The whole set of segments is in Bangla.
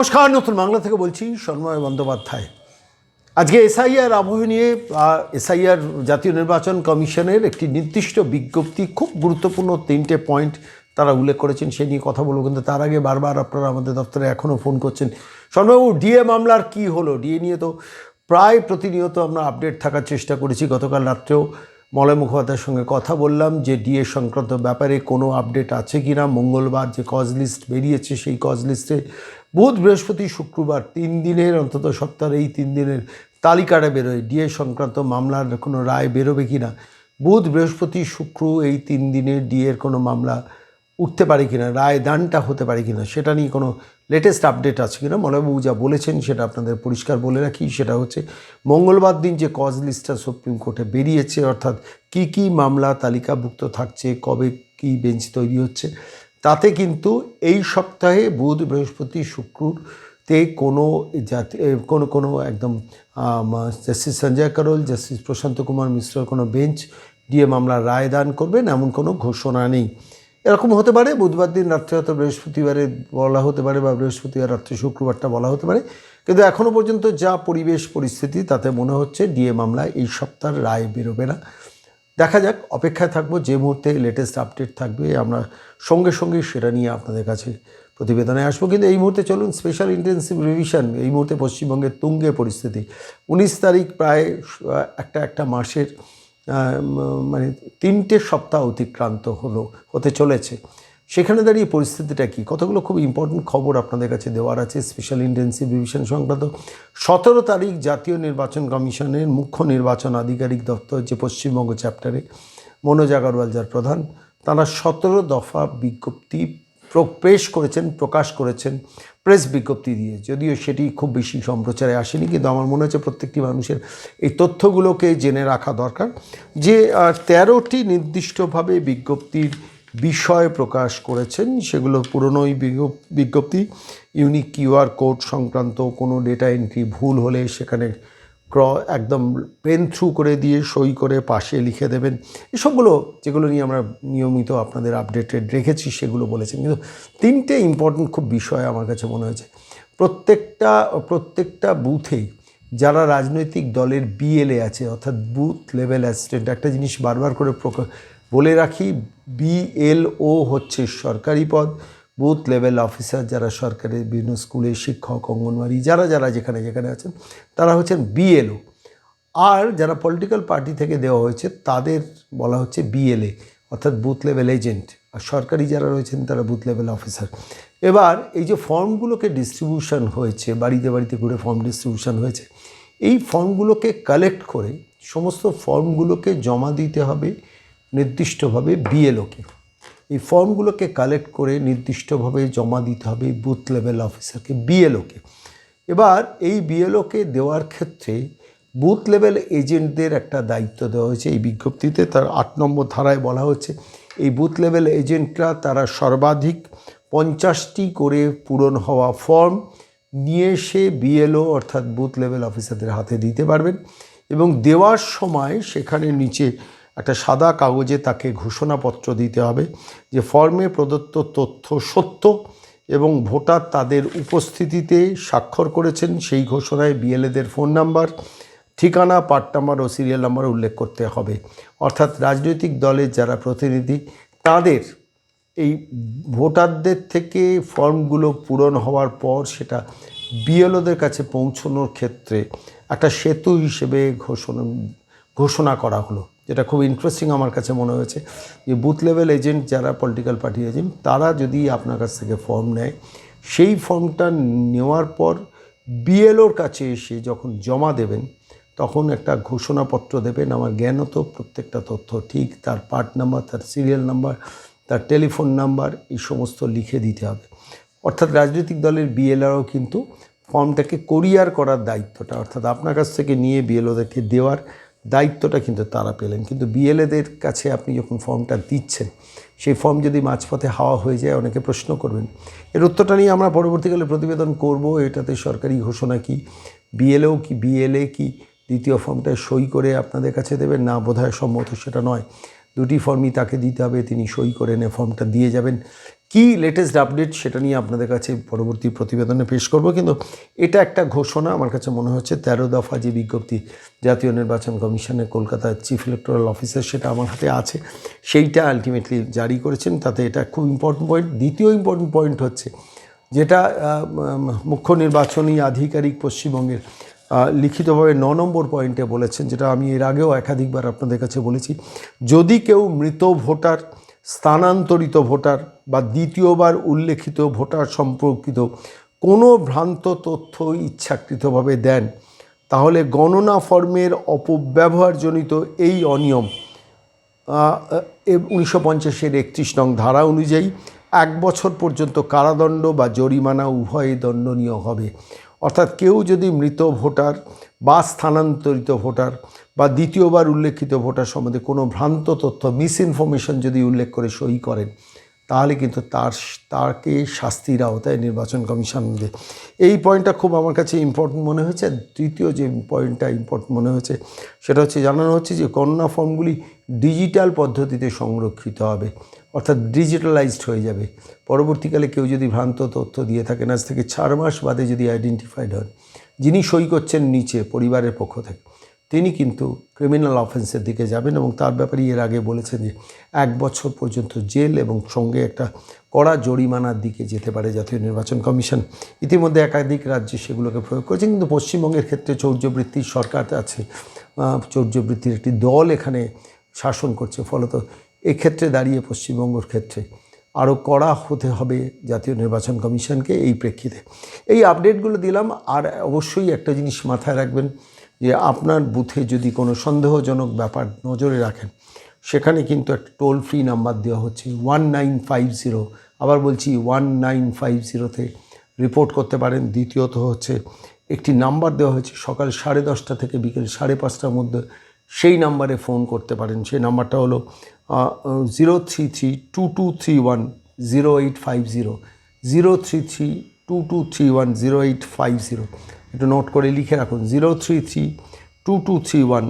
নমস্কার, নতুন বাংলা থেকে বলছি সন্ময় বন্দ্যোপাধ্যায়। আজকে এসআইআর আবহ নিয়ে এসআইআর জাতীয় নির্বাচন কমিশনের একটি নির্দিষ্ট বিজ্ঞপ্তি, খুব গুরুত্বপূর্ণ তিনটে পয়েন্ট তারা উল্লেখ করেছেন সে নিয়ে কথা বলব। কিন্তু তার আগে বারবার আপনারা আমাদের দপ্তরে এখনও ফোন করছেন। সন্ময়বাবু, ডিএ মামলার কি হলো? ডিএ নিয়ে তো প্রায় প্রতিনিয়ত আমরা আপডেট থাকার চেষ্টা করেছি। গতকাল রাত্রেও মলয় মুখোপাধ্যায়ের সঙ্গে কথা বললাম যে ডিএ সংক্রান্ত ব্যাপারে কোনো আপডেট আছে কি না মঙ্গলবার যে কজ লিস্ট বেরিয়েছে, সেই কজ লিস্টে বুধ, বৃহস্পতি, শুক্রবার তিন দিনের, অন্তত সপ্তাহের এই তিন দিনের তালিকাটা বেরোয়। ডিএ সংক্রান্ত মামলার কোনো রায় বেরোবে কি না বুধ, বৃহস্পতি, শুক্র এই তিন দিনের ডিএর কোনো মামলা উঠতে পারে কি না রায় দানটা হতে পারে কি না সেটা নিয়ে কোনো লেটেস্ট আপডেট আছে কিনা? মলয়বাবু যা বলেছেন সেটা আপনাদের পরিষ্কার বলে রাখি। সেটা হচ্ছে, মঙ্গলবার দিন যে কজ লিস্টটা সুপ্রিম কোর্টে বেরিয়েছে, অর্থাৎ কি কি মামলা তালিকাভুক্ত থাকছে, কবে কি বেঞ্চ তৈরি হচ্ছে তাতে কিন্তু এই সপ্তাহে বুধ, বৃহস্পতি, শুক্রতে কোনো জাতি কোনো কোনো একদম জাস্টিস সঞ্জয় করোল, জাস্টিস প্রশান্ত কুমার মিশ্রর কোনো বেঞ্চ দিয়ে মামলার রায় দান করবেন, এমন কোনো ঘোষণা নেই। এরকম হতে পারে, বুধবার দিন রাত্রে হয়তো বৃহস্পতিবারে বলা হতে পারে বা বৃহস্পতিবার রাত্রে শুক্রবারটা বলা হতে পারে। কিন্তু এখনও পর্যন্ত যা পরিবেশ, পরিস্থিতি তাতে মনে হচ্ছে, ডিএ মামলায় এই সপ্তাহের রায় বেরোবে না। দেখা যাক, অপেক্ষায় থাকব, যে মুহূর্তে লেটেস্ট আপডেট থাকবে, আমরা সঙ্গে সঙ্গে সেটা নিয়ে আপনাদের কাছে প্রতিবেদনে আসব। কিন্তু এই মুহূর্তে চলুন স্পেশাল ইন্টেন্সিভ রিভিশন এই মুহূর্তে পশ্চিমবঙ্গের তুঙ্গে পরিস্থিতি। উনিশ তারিখ প্রায় একটা একটা মাসের মানে তিনটে সপ্তাহ অতিক্রান্ত হলো, হতে চলেছে। সেখানে দাঁড়িয়ে পরিস্থিতিটা কি? কতগুলো খুব ইম্পর্টেন্ট খবর আপনাদের কাছে দেওয়ার আছে স্পেশাল ইন্টেন্সিভ রিভিশন সংক্রান্ত। সতেরো তারিখ জাতীয় নির্বাচন কমিশনের মুখ্য নির্বাচন আধিকারিক দপ্তর যে পশ্চিমবঙ্গ চ্যাপ্টারে মনোজ আগরওয়াল যার প্রধান, তারা সতেরো দফা বিজ্ঞপ্তি পেশ করেছেন, প্রকাশ করেছেন প্রেস বিজ্ঞপ্তি দিয়ে। যদিও সেটি খুব বেশি সম্প্রচারে আসেনি, কিন্তু আমার মনে হচ্ছে প্রত্যেকটি মানুষের এই তথ্যগুলোকে জেনে রাখা দরকার। যে তেরোটি নির্দিষ্টভাবে বিজ্ঞপ্তির বিষয় প্রকাশ করেছেন। সেগুলো পুরনোই বিজ্ঞপ- বিজ্ঞপ্তি। ইউনিক কিউআর কোড সংক্রান্ত কোনো ডেটা এন্ট্রি ভুল হলে সেখানে ক্র একদম পেন থ্রু করে দিয়ে সই করে পাশে লিখে দেবেন। এসবগুলো যেগুলো নিয়ে আমরা নিয়মিত আপনাদের আপডেটেড রেখেছি, সেগুলো বলেছেন। কিন্তু তিনটে ইম্পর্টেন্ট খুব বিষয় আমার কাছে মনে হয়েছে। প্রত্যেকটা প্রত্যেকটা বুথেই যারা রাজনৈতিক দলের বিএলএ আছে, অর্থাৎ বুথ লেভেল অ্যাসিস্ট্যান্ট একটা জিনিস বারবার করে বলে রাখি বিএলও হচ্ছে সরকারি পদ। বুথ লেভেল অফিসার যারা সরকারের বিভিন্ন স্কুলে শিক্ষক, অঙ্গনওয়াড়ি, যারা যারা যেখানে যেখানে আছেন, তারা হচ্ছেন বিএলও আর যারা পলিটিক্যাল পার্টি থেকে দেওয়া হয়েছে, তাদের বলা হচ্ছে বিএলএ অর্থাৎ বুথ লেভেল এজেন্ট আর সরকারি যারা রয়েছেন, তারা বুথ লেভেল অফিসার এবার এই যে ফর্মগুলোকে ডিস্ট্রিবিউশন হয়েছে, বাড়িতে বাড়িতে ঘুরে ফর্ম ডিস্ট্রিবিউশন হয়েছে, এই ফর্মগুলোকে কালেক্ট করে সমস্ত ফর্মগুলোকে জমা দিতে হবে। নির্দিষ্টভাবে বিএলওকে এই ফর্মগুলোকে কালেক্ট করে নির্দিষ্টভাবে জমা দিতে হবে বুথ লেভেল অফিসারকে বিএলওকে এবার এই বিএলওকে দেওয়ার ক্ষেত্রে বুথ লেভেল এজেন্টদের একটা দায়িত্ব দেওয়া হয়েছে। এই বিজ্ঞপ্তিতে তার আট নম্বর ধারায় বলা হচ্ছে, এই বুথ লেভেল এজেন্টরা তারা সর্বাধিক পঞ্চাশটি করে পূরণ হওয়া ফর্ম নিয়ে এসে বিএলও অর্থাৎ বুথ লেভেল অফিসারদের হাতে দিতে পারবেন এবং দেওয়ার সময় সেখানে নিচে একটা সাদা কাগজে তাকে ঘোষণাপত্র দিতে হবে যে ফর্মে প্রদত্ত তথ্য সত্য এবং ভোটার তাদের উপস্থিতিতে স্বাক্ষর করেছেন। সেই ঘোষণায় বিএলএদের ফোন নাম্বার, ঠিকানা, পার্ট নাম্বার ও সিরিয়াল নাম্বার উল্লেখ করতে হবে। অর্থাৎ রাজনৈতিক দলের যারা প্রতিনিধি, তাদের এই ভোটারদের থেকে ফর্মগুলো পূরণ হওয়ার পর সেটা বিএলওদের কাছে পৌঁছানোর ক্ষেত্রে একটা সেতু হিসেবে ঘোষণা ঘোষণা করা হলো। যেটা খুব ইন্টারেস্টিং আমার কাছে মনে হয়েছে, যে বুথ লেভেল এজেন্ট যারা পলিটিক্যাল পার্টি এজেন্ট তারা যদি আপনার কাছ থেকে ফর্ম নেয়, সেই ফর্মটা নেওয়ার পর বিএলওর কাছে এসে যখন জমা দেবেন, তখন একটা ঘোষণাপত্র দেবেন, আমার জ্ঞানত প্রত্যেকটা তথ্য ঠিক, তার পার্ট নাম্বার তার সিরিয়াল নাম্বার তার টেলিফোন নাম্বার এই সমস্ত লিখে দিতে হবে। অর্থাৎ রাজনৈতিক দলের বিএলআরও কিন্তু ফর্মটাকে কোরিয়ার করার দায়িত্বটা, অর্থাৎ আপনার কাছ থেকে নিয়ে বিএলওদেরকে দেওয়ার দায়িত্বটা কিন্তু তারা পেলেন। কিন্তু বিএলএদের কাছে আপনি যখন ফর্মটা দিচ্ছেন, সেই ফর্ম যদি মাঝপথে হাওয়া হয়ে যায়, অনেকে প্রশ্ন করবেন। এর উত্তরটা নিয়ে আমরা পরবর্তীকালে প্রতিবেদন করব, এটাতে সরকারি ঘোষণা কি? বিএলও কি, বিএলএ কি? দ্বিতীয় ফর্মটা সই করে আপনাদের কাছে দেবেন? না, বোধহয় সম্মত সেটা নয়। দুটি ফর্মই তাকে দিতে হবে, তিনি সই করে এনে ফর্মটা দিয়ে যাবেন। কি লেটেস্ট আপডেট সেটা নিয়ে আপনাদের কাছে পরবর্তী প্রতিবেদনে পেশ করব। কিন্তু এটা একটা ঘোষণা, আমার কাছে মনে হচ্ছে তেরো দফা যে বিজ্ঞপ্তি জাতীয় নির্বাচন কমিশনের কলকাতার চিফ ইলেকটোরাল অফিসার সেটা আমার হাতে আছে, সেইটা আলটিমেটলি জারি করেছেন। তাতে এটা খুব ইম্পর্টেন্ট পয়েন্ট দ্বিতীয় ইম্পর্টেন্ট পয়েন্ট হচ্ছে যেটা মুখ্য নির্বাচনী আধিকারিক পশ্চিমবঙ্গের লিখিতভাবে ন নম্বর পয়েন্টে বলেছেন, যেটা আমি এর আগেও একাধিকবার আপনাদের কাছে বলেছি, যদি কেউ মৃত ভোটার স্থানান্তরিত ভোটার বা দ্বিতীয়বার উল্লেখিত ভোটার সম্পর্কিত কোনো ভ্রান্ত তথ্য ইচ্ছাকৃতভাবে দেন, তাহলে গণনা ফর্মের অপব্যবহারজনিত এই অনিয়ম উনিশশো পঞ্চাশের একত্রিশ নং ধারা অনুযায়ী এক বছর পর্যন্ত কারাদণ্ড বা জরিমানা উভয়ই দণ্ডনীয় হবে। অর্থাৎ কেউ যদি মৃত ভোটার বা স্থানান্তরিত ভোটার বা দ্বিতীয়বার উল্লেখিত ভোটার সম্বন্ধে কোনো ভ্রান্ত তথ্য মিস ইনফরমেশন যদি উল্লেখ করে সই করেন, তাহলে কিন্তু তার তাকে শাস্তির আওতায় নির্বাচন কমিশন দেবে এই পয়েন্টটা খুব আমার কাছে ইম্পর্টেন্ট মনে হয়েছে। তৃতীয় যে পয়েন্টটা ইম্পর্টেন্ট মনে হয়েছে, সেটা হচ্ছে জানানো হচ্ছে যে গণনা ফর্মগুলি ডিজিটাল পদ্ধতিতে সংরক্ষিত হবে, অর্থাৎ ডিজিটালাইজড হয়ে যাবে। পরবর্তীকালে কেউ যদি ভ্রান্ত তথ্য দিয়ে থাকেন, আজ থেকে চার মাস বাদে যদি আইডেন্টিফাইড হন, যিনি সই করছেন নিচে, পরিবারের পক্ষ থেকে। তিনি কিন্তু ক্রিমিনাল অফেন্সের দিকে যাবেন এবং তার ব্যাপারে এর আগে বলেছেন যে এক বছর পর্যন্ত জেল এবং সঙ্গে একটা কড়া জরিমানার দিকে যেতে পারে জাতীয় নির্বাচন কমিশন। ইতিমধ্যে একাধিক রাজ্যে সেগুলোকে প্রয়োগ করেছে, কিন্তু পশ্চিমবঙ্গের ক্ষেত্রে চৌর্যবৃত্তির সরকার আছে চৌর্যবৃত্তির একটি দল এখানে শাসন করছে, ফলত এক্ষেত্রে দাঁড়িয়ে পশ্চিমবঙ্গের ক্ষেত্রে আরও কড়া হতে হবে জাতীয় নির্বাচন কমিশনকে এই প্রেক্ষিতে। এই আপডেটগুলো দিলাম, আর অবশ্যই একটা জিনিস মাথায় রাখবেন যে আপনার বুথে যদি কোনো সন্দেহজনক ব্যাপার নজরে রাখেন, সেখানে কিন্তু একটা টোল ফ্রি নাম্বার দেওয়া হচ্ছে ওয়ান নাইন ফাইভ জিরো আবার বলছি ওয়ান নাইন ফাইভ জিরোতে রিপোর্ট করতে পারেন। দ্বিতীয়ত হচ্ছে, একটি নাম্বার দেওয়া হয়েছে, সকাল সাড়ে দশটা থেকে বিকেল সাড়ে পাঁচটার মধ্যে সেই নাম্বারে ফোন করতে পারেন। সেই নাম্বারটা হলো zero three three two two three one zero eight five zero zero three three two two three one zero eight five zero একটু নোট করে লিখে রাখুন zero three three two two three one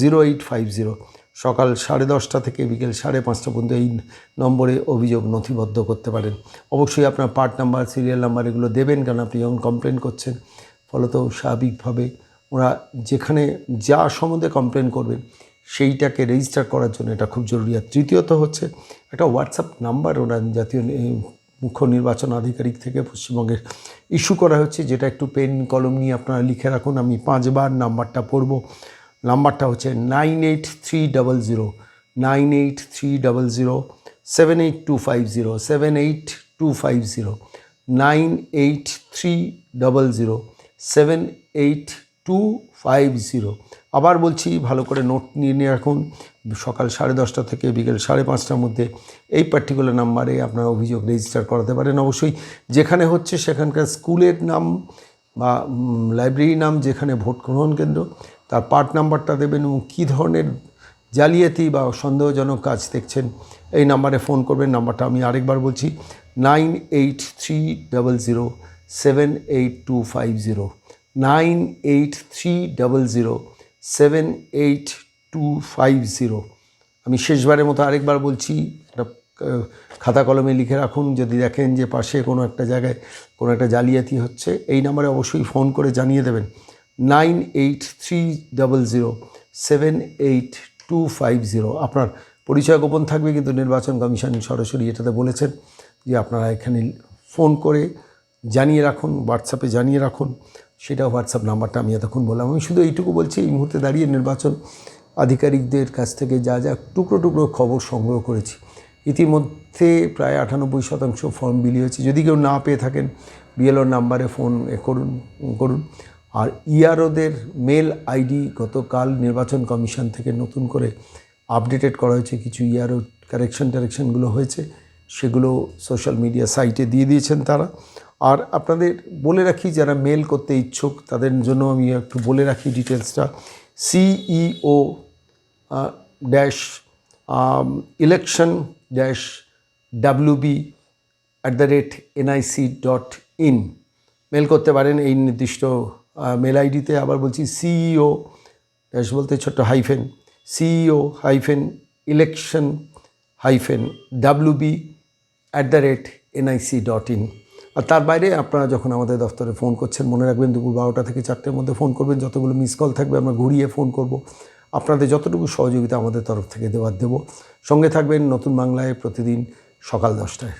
zero eight five zero সকাল সাড়ে দশটা থেকে বিকেল সাড়ে পাঁচটা পর্যন্ত এই নম্বরে অভিযোগ নথিবদ্ধ করতে পারেন। অবশ্যই আপনার পার্ট নাম্বার সিরিয়াল নাম্বার এগুলো দেবেন, কারণ আপনি যখন কমপ্লেন করছেন, ফলত স্বাভাবিকভাবে ওরা যেখানে যা সম্বন্ধে কমপ্লেন করবেন সেইটাকে রেজিস্টার করার জন্য এটা খুব জরুরি। আর তৃতীয়ত হচ্ছে, একটা হোয়াটসঅ্যাপ নাম্বার ওরা জাতীয় মুখ্য নির্বাচন আধিকারিক থেকে পশ্চিমবঙ্গের ইস্যু করা হচ্ছে, যেটা একটু পেন কলম নিয়ে আপনারা লিখে রাখুন। আমি পাঁচবার নাম্বারটা পড়ব। নাম্বারটা হচ্ছে nine eight three double zero, nine eight three double zero, seven eight two five zero, seven eight two five zero, nine eight three double zero, seven eight two five zero. আবার বলছি, ভালো করে নোট নিয়ে নিয়ে রাখুন। সকাল সাড়ে দশটা থেকে বিকেল সাড়ে পাঁচটার মধ্যে এই পার্টিকুলার নাম্বারে আপনারা অভিযোগ রেজিস্টার করাতে পারেন। অবশ্যই যেখানে হচ্ছে সেখানকার স্কুলের নাম বা লাইব্রেরির নাম, যেখানে ভোট গ্রহণ কেন্দ্র, তার পার্ট নাম্বারটা দেবেন এবং কী ধরনের জালিয়াতি বা সন্দেহজনক কাজ দেখছেন, এই নাম্বারে ফোন করবেন। নাম্বারটা আমি আরেকবার বলছি nine eight three double zero seven eight two five zero nine eight three double zero seven eight two five zero আমি শেষবারের মতো আরেকবার বলছি, একটা খাতা কলমে লিখে রাখুন, যদি দেখেন যে পাশে কোনো একটা জায়গায় কোনো একটা জালিয়াতি হচ্ছে, এই নাম্বারে অবশ্যই ফোন করে জানিয়ে দেবেন। Nine eight three double zero seven eight two five zero আপনার পরিচয় গোপন থাকবে কিন্তু নির্বাচন কমিশন সরাসরি এটাতে বলেছেন যে আপনারা এখানে ফোন করে জানিয়ে রাখুন হোয়াটসঅ্যাপে জানিয়ে রাখুন। সেটা হোয়াটসঅ্যাপ নাম্বারটা আমি এতক্ষণ বললাম। আমি শুধু এইটুকু বলছি, এই মুহূর্তে দাঁড়িয়ে নির্বাচন আধিকারিকদের কাছ থেকে যা যা টুকরো টুকরো খবর সংগ্রহ করেছি, ইতিমধ্যে প্রায় আটানব্বই শতাংশ ফর্ম বিলি হয়েছে। যদি কেউ না পেয়ে থাকেন, বিএলওর নাম্বারে ফোন করুন করুন। আর ইআরওদের মেল আইডি গতকাল নির্বাচন কমিশন থেকে নতুন করে আপডেটেড করা হয়েছে। কিছু ইআরও কারেকশন টারেকশনগুলো হয়েছে, সেগুলো সোশ্যাল মিডিয়া সাইটে দিয়ে দিয়েছেন তারা। আর আপনাদের বলে রাখি, যারা মেল করতে ইচ্ছুক, তাদের জন্য আমি একটু বলে রাখি ডিটেলসটা CEO dash election dash WB at the rate NIC dot in mail করতে পারেন এই নির্দিষ্ট মেল আইডিতে আবার বলছি সিইও ড্যাশ বলতে ছোট্ট hyphen CEO hyphen election hyphen WB at the rate NIC dot in আর তার বাইরে আপনারা যখন আমাদের দফতরে ফোন করছেন, মনে রাখবেন দুপুর বারোটা থেকে চারটের মধ্যে ফোন করবেন, যতগুলো মিস কল থাকবে আমরা ঘুরিয়ে ফোন করব। আপনাদের যতটুকু সহযোগিতা আমাদের তরফ থেকে দেওয়ার দেব। সঙ্গে থাকবেন নতুন বাংলায় প্রতিদিন সকাল দশটায়।